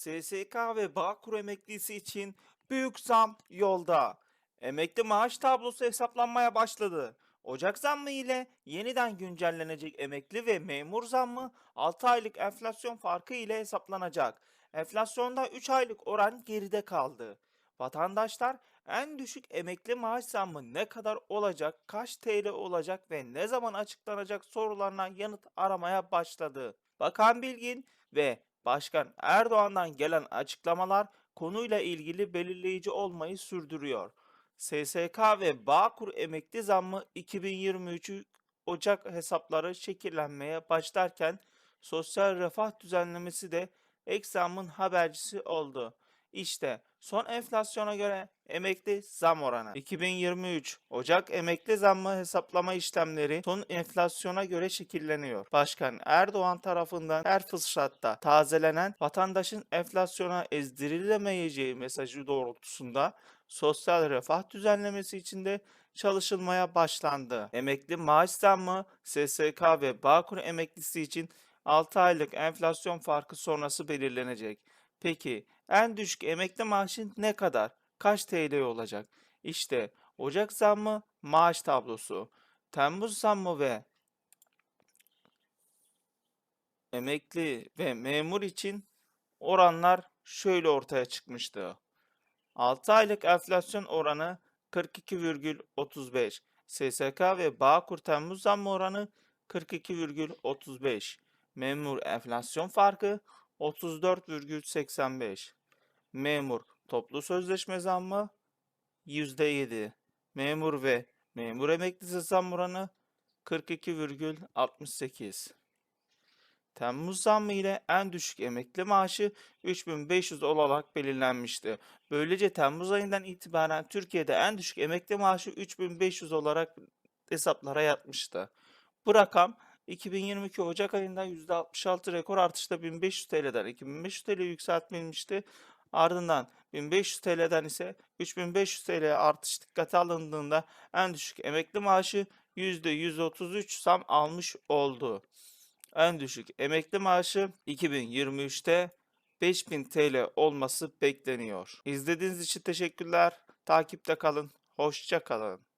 SSK ve Bağkur emeklisi için büyük zam yolda. Emekli maaş tablosu hesaplanmaya başladı. Ocak zammı ile yeniden güncellenecek emekli ve memur zammı 6 aylık enflasyon farkı ile hesaplanacak. Enflasyonda 3 aylık oran geride kaldı. Vatandaşlar en düşük emekli maaş zammı ne kadar olacak, kaç TL olacak ve ne zaman açıklanacak sorularına yanıt aramaya başladı. Bakan Bilgin ve Başkan Erdoğan'dan gelen açıklamalar konuyla ilgili belirleyici olmayı sürdürüyor. SSK ve Bağkur emekli zammı 2023 Ocak hesapları şekillenmeye başlarken sosyal refah düzenlemesi de ek zammın habercisi oldu. İşte son enflasyona göre emekli zam oranı. 2023 Ocak emekli zammı hesaplama işlemleri son enflasyona göre şekilleniyor. Başkan Erdoğan tarafından her fırsatta tazelenen vatandaşın enflasyona ezdirilemeyeceği mesajı doğrultusunda sosyal refah düzenlemesi içinde çalışılmaya başlandı. Emekli maaş zammı SSK ve Bağkur emeklisi için 6 aylık enflasyon farkı sonrası belirlenecek. Peki en düşük emekli maaşı ne kadar? Kaç TL olacak? İşte Ocak zammı maaş tablosu. Temmuz zammı ve emekli ve memur için oranlar şöyle ortaya çıkmıştı. 6 aylık enflasyon oranı 42,35. SSK ve Bağkur Temmuz zammı oranı 42,35. Memur enflasyon farkı 34,85. Memur toplu sözleşme zammı %7. Memur ve memur emeklisi zam oranı 42,68. Temmuz zammı ile en düşük emekli maaşı 3500 olarak belirlenmişti. Böylece Temmuz ayından itibaren Türkiye'de en düşük emekli maaşı 3500 olarak hesaplara yatmıştı. Bu rakam 2022 Ocak ayında %66 rekor artışla 1500 TL'den 2500 TL yükseltilmişti. Ardından 1500 TL'den ise 3500 TL artış dikkate alındığında en düşük emekli maaşı %133 zam almış oldu. En düşük emekli maaşı 2023'te 5000 TL olması bekleniyor. İzlediğiniz için teşekkürler. Takipte kalın. Hoşça kalın.